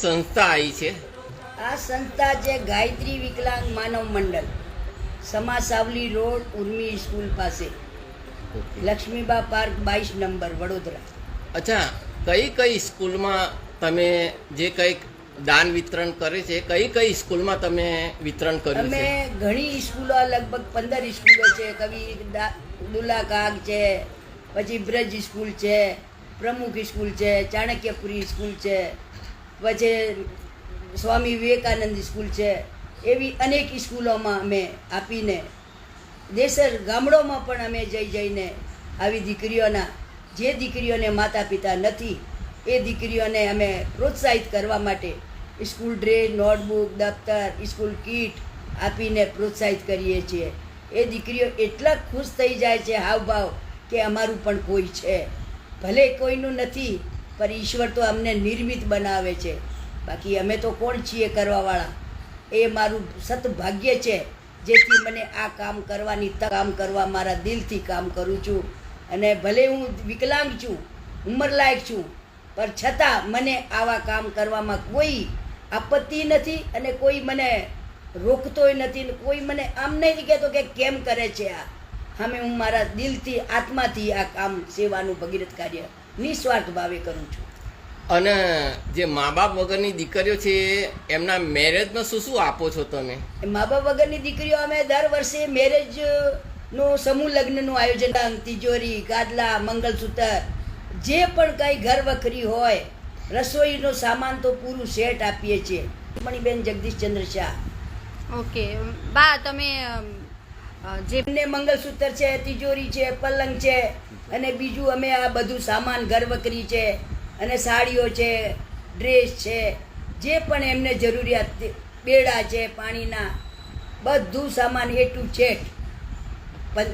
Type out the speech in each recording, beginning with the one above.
સંસ્થા આવી છે? આ સંસ્થા છે ગાયત્રી વિકલાંગ માનવ મંડળ. સમા સાવલી રોડ ઉર્મી સ્કૂલ પાસે. લક્ષ્મીબા પાર્ક બાવીસ નંબર વડોદરા. અચ્છા કઈ કઈ સ્કૂલમાં તમે જે કંઈક દાન વિતરણ કરે છે કઈ કઈ સ્કૂલમાં તમે વિતરણ કર્યું અમે ઘણી સ્કૂલો લગભગ પંદર સ્કૂલો છે. કવિ દુલા કાગ છે પછી બ્રજ સ્કૂલ છે પ્રમુખ સ્કૂલ છે ચાણક્યપુરી સ્કૂલ છે. પછી સ્વામી વિવેકાનંદ સ્કૂલ છે, એવી અનેક સ્કૂલોમાં અમે આપીને દેશર ગામડોમાં પણ અમે જઈ જઈને આવી દીકરીઓના, જે દીકરીઓને માતા પિતા નથી, એ દીકરીઓને અમે પ્રોત્સાહિત કરવા માટે સ્કૂલ ડ્રેસ, નોટબુક, દફતર, સ્કૂલ કીટ આપીને પ્રોત્સાહિત કરીએ છીએ. એ દીકરીઓ એટલા ખુશ થઈ જાય છે, હાવભાવ કે અમારું પણ કોઈ છે. ભલે કોઈનું નથી પણ ઈશ્વર તો અમને નિર્મિત બનાવે છે. બાકી અમે તો કોણ છીએ કરવાવાળા? એ મારું સદભાગ્ય છે. જેથી મને આ કામ કરવાની કામ કરવા મારા દિલથી કામ કરું છું. અને ભલે હું વિકલાંગ છું, ઉંમરલાયક છું, પણ છતાં મને આવા કામ કરવામાં કોઈ આપત્તિ નથી અને કોઈ મને રોકતોય નથી કોઈ મને આમ નહીં કહેતો કે કેમ કરે છે આ. અમે હું મારા દિલથી, આત્માથી આ કામ સેવાનું ભગીરથ કાર્ય નિસ્વાર્થ ભાવે કરું છું. અને જે મા બાપ વગરની દીકરીઓ છે એમના મેરેજમાં શું શું આપો છો તમે? મા બાપ વગરની દીકરીઓ અમે દર વર્ષે મેરેજનું સમૂહ લગ્નનું આયોજન તિજોરી ગાદલા મંગલસૂત્ર જે પણ કંઈ ઘર વખરી હોય રસોઈનો સામાન તો પૂરું સેટ આપીએ છીએ. મણીબેન જગદીશચંદ્ર શાહ. ઓકે. બા તમે અ, મંગલસૂત્ર છે તિજોરી છે પલંગ છે અને બીજું અમે આ બધું સામાન ઘર વખરી છે અને સાડીઓ છે ડ્રેસ છે જે પણ એમને જરૂરિયાત બેડા છે પાણીના બધું સામાન એ ટુ છેટ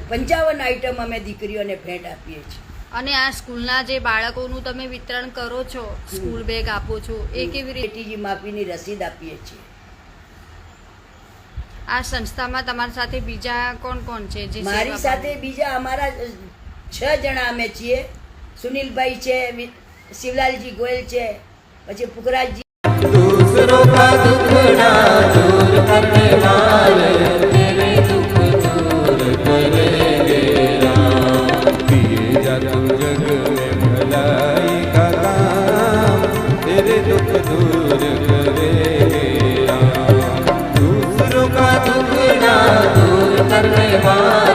પંચાવન આઈટમ અમે દીકરીઓને ભેટ આપીએ છીએ. અને આ સ્કૂલના જે બાળકોનું તમે વિતરણ કરો છો સ્કૂલ બેગ આપો છો એ કેવી રીતે? માફીની રસીદ આપીએ છીએ. આ સંસ્થામાં તમારી સાથે બીજા કોણ કોણ છે જે મારી સાથે બીજા અમારા છ જણા અમે છીએ. સુનિલભાઈ છે શિવલાલજી ગોયલ છે પછી પુખરાજજી